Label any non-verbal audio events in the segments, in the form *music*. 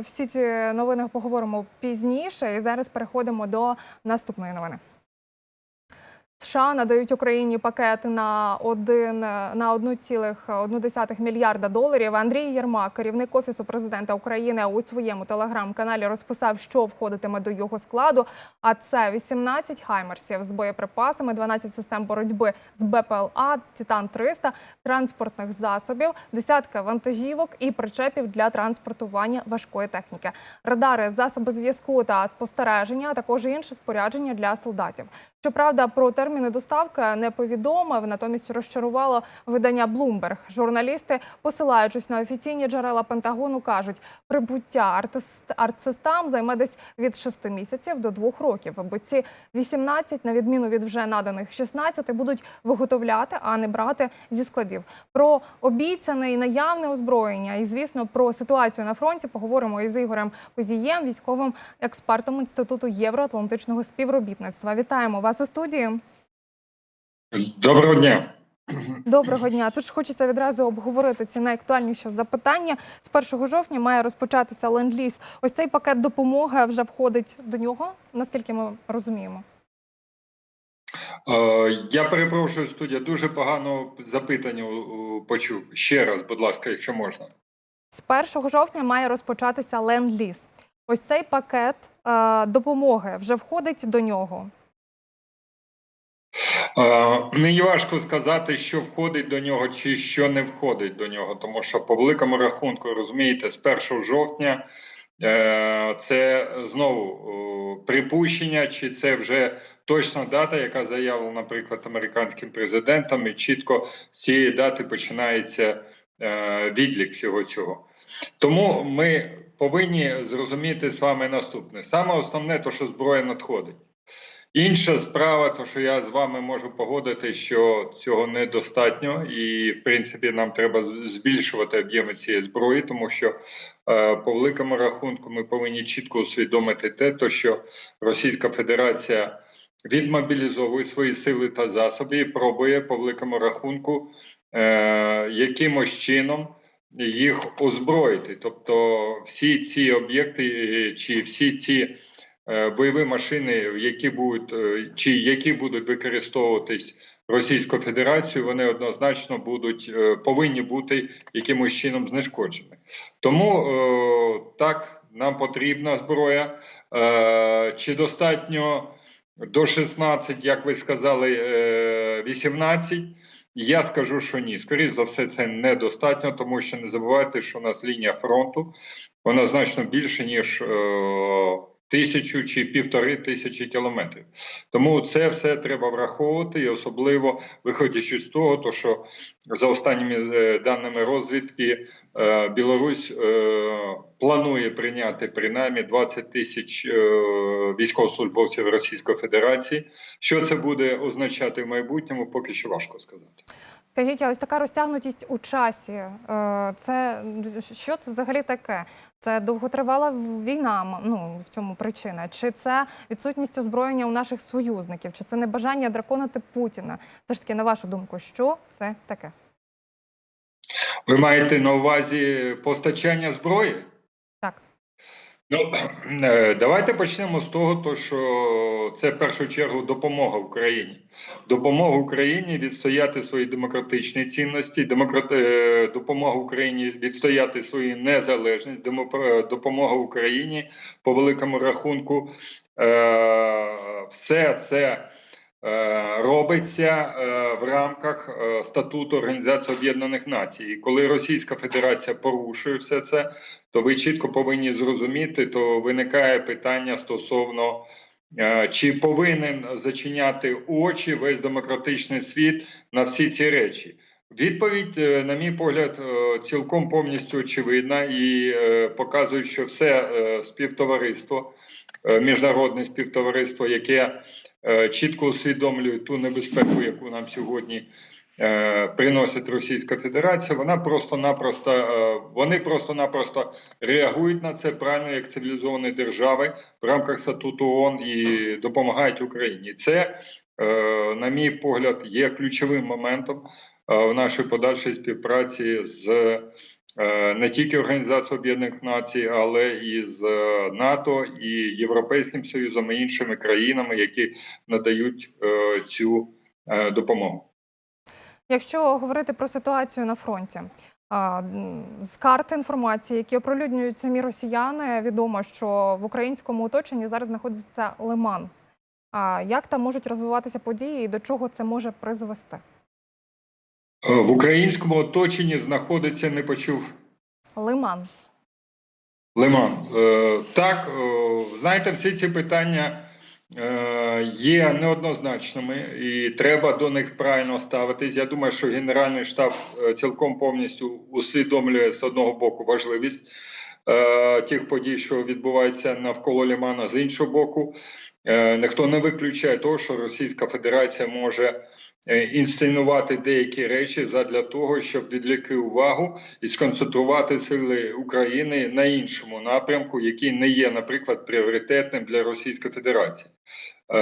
всі ці новини поговоримо пізніше. І зараз переходимо до наступної новини. США надають Україні пакет на один на 1,1 мільярда доларів. Андрій Єрмак, керівник офісу президента України, у своєму телеграм-каналі розписав, що входитиме до його складу. А це 18 хаймерсів з боєприпасами, 12 систем боротьби з БПЛА, Титан 300 транспортних засобів, десятка вантажівок і причепів для транспортування важкої техніки, радари, засоби зв'язку та спостереження, а також інше спорядження для солдатів. Щоправда, про терміни доставки не повідомив. Натомість розчарувало видання Bloomberg. Журналісти, посилаючись на офіційні джерела Пентагону, кажуть, прибуття артсистам займе десь від 6 місяців до 2 років. Бо ці 18, на відміну від вже наданих 16, будуть виготовляти, а не брати зі складів. Про обіцяне і наявне озброєння, і звісно про ситуацію на фронті поговоримо із Ігорем Козієм, військовим експертом інституту євроатлантичного співробітництва. Вітаємо вас у студії. Доброго дня. Доброго дня. Тож хочеться відразу обговорити ці найактуальніші запитання. З 1 жовтня має розпочатися ленд-ліз. Ось цей пакет допомоги вже входить до нього, наскільки ми розуміємо. Е, Я перепрошую, студія. Дуже погано запитання почув. Ще раз, будь ласка, якщо можна. З 1 жовтня має розпочатися ленд-ліз. Ось цей пакет е, допомоги вже входить до нього. Е, Мені важко сказати, що входить до нього чи що не входить до нього, тому що по великому рахунку, розумієте, з 1 жовтня е, це знову припущення, чи це вже точна дата, яка заявлена, наприклад, американським президентом, і чітко з цієї дати починається е, відлік всього цього. Тому ми повинні зрозуміти з вами наступне: саме основне, то що зброя надходить. Інша справа, то що я з вами можу погодити, що цього недостатньо, і в принципі нам треба збільшувати об'єми цієї зброї, тому що е, по великому рахунку ми повинні чітко усвідомити те, то що Російська Федерація відмобілізовує свої сили та засоби і пробує по великому рахунку е, якимось чином їх озброїти. Тобто всі ці об'єкти е, чи всі ці бойові машини, які будуть е, чи які будуть використовуватись Російською Федерацією, вони однозначно будуть е, повинні бути якимось чином знешкоджені. Тому е, так нам потрібна зброя. Е, Чи достатньо до 16, як ви сказали, е, 18? Я скажу, що ні. Скоріше за все, це недостатньо, тому що не забувайте, що у нас лінія фронту вона значно більше, ніж е, тисячу чи півтори тисячі кілометрів. Тому це все треба враховувати, і особливо виходячи з того, то що за останніми е, даними розвідки е, Білорусь е, планує прийняти принаймні 20 тисяч військовослужбовців Російської Федерації. Що це буде означати в майбутньому, поки що важко сказати. Скажіть, а ось така розтягнутість у часі. Це що це взагалі таке? Це довготривала війна, ну в цьому причина. Чи це відсутність озброєння у наших союзників? Чи це небажання драконити Путіна? Все ж таки, на вашу думку, що це таке? Ви маєте на увазі постачання зброї? Так. Ну *clears throat* е, давайте почнемо з того, то що це в першу чергу допомога Україні. Допомога Україні відстояти свої демократичні цінності, демократ... е, допомога Україні відстояти свою незалежність, демопр- допомога Україні по великому рахунку. Е, все це е, робиться е, в рамках е, статуту Організації Об'єднаних Націй. І коли Російська Федерація порушує все це, то ви чітко повинні зрозуміти, то виникає питання стосовно. е, Чи повинен зачиняти очі весь демократичний світ на всі ці речі? Відповідь, е, на мій погляд, е, цілком повністю очевидна і е, показує, що все е, співтовариство, е, міжнародне співтовариство, яке е, чітко усвідомлює ту небезпеку, яку нам сьогодні е, приносить Російська Федерація, вона просто-напросто е, вони просто-напросто реагують на це правильно як цивілізовані держави в рамках статуту ООН і допомагають Україні. Це, е, на мій погляд, є ключовим моментом е, в нашій подальшій співпраці з е, не тільки Організації Об'єднаних Націй, але і з е, НАТО і Європейським Союзом і іншими країнами, які надають е, цю е, допомогу. Якщо говорити про ситуацію на фронті, з карт інформації, які оприлюднюють самі росіяни, відомо, що в українському оточенні зараз знаходиться Лиман. А як там можуть розвиватися події і до чого це може призвести? Е, В українському оточенні знаходиться не почув Лиман. Лиман. Е, так, е, знаєте, всі ці питання є неоднозначними, і треба до них правильно ставитись. Я думаю, що Генеральний штаб цілком повністю усвідомлює з одного боку важливість е, тих подій, що відбуваються навколо Лимана, з іншого боку. е, Ніхто не виключає того, що Російська Федерація може е, інсценувати деякі речі задля того, щоб відлікти увагу і сконцентрувати сили України на іншому напрямку, який не є, наприклад, пріоритетним для Російської Федерації. Е,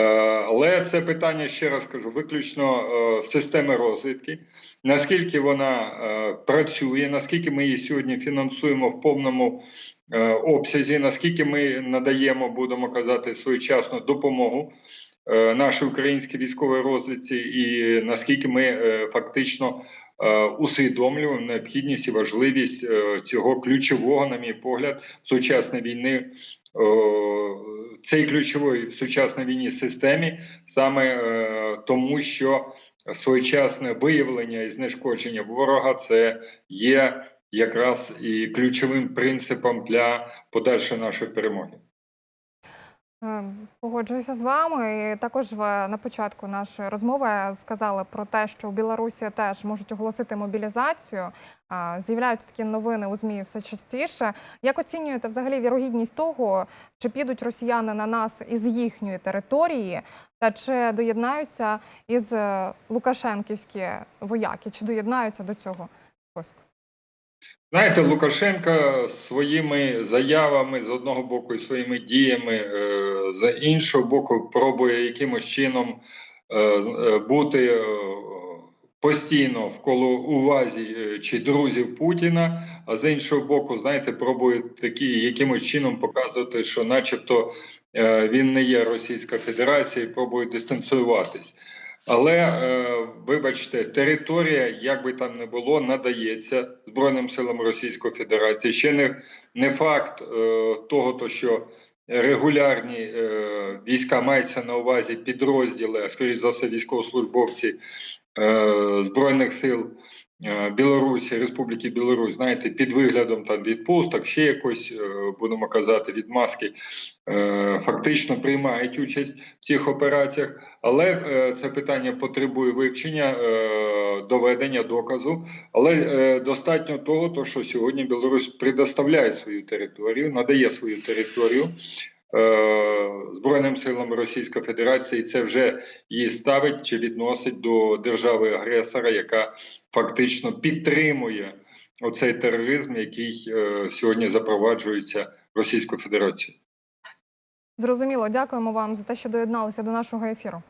Але це питання, ще раз кажу, виключно е, системи розвідки. Наскільки вона е, працює, наскільки ми її сьогодні фінансуємо в повному обсязі, наскільки ми надаємо, будемо казати, своєчасну допомогу нашій українській військовій розвідці, і наскільки ми фактично усвідомлюємо необхідність і важливість е, цього ключового, на мій погляд, сучасної війни. е, Цей ключової в сучасній війні системі саме е, тому, що своєчасне виявлення і знешкодження ворога це є якраз і ключовим принципом для подальшої нашої перемоги. Е, Погоджуюся з вами. І також на початку нашої розмови сказали про те, що у Білорусі теж можуть оголосити мобілізацію. З'являються такі новини у ЗМІ все частіше. Як оцінюєте взагалі вірогідність того, чи підуть росіяни на нас із їхньої території, та чи доєднаються із е, Лукашенківські вояки, чи доєднаються до цього? Знаєте, Лукашенка своїми заявами з одного боку і своїми діями е, з іншого боку пробує якимось чином е, е, бути постійно вколо увазі е, чи друзів Путіна, а з іншого боку, знаєте, пробує такі якимось чином показувати, що, начебто, він не є Російська Федерація, і пробує дистанціюватись. Але е, вибачте, територія, як би там не було, надається Збройним силам Російської Федерації. Ще не, не факт е, того, то що регулярні е, війська мається на увазі підрозділи, а скоріш за все, військовослужбовці збройних сил. Е, Білорусі, Республіки Білорусь, знаєте, під виглядом там відпусток, ще якось е, будемо казати, відмазки, е, фактично приймають участь в цих операціях. Але це питання потребує вивчення, доведення доказу. Але достатньо того, то, що сьогодні Білорусь предоставляє свою територію, надає свою територію Збройним силам Російської Федерації. Це вже її ставить чи відносить до держави-агресора, яка фактично підтримує оцей тероризм, який е, сьогодні запроваджується Російською Федерацією. Зрозуміло, дякуємо вам за те, що доєдналися до нашого ефіру.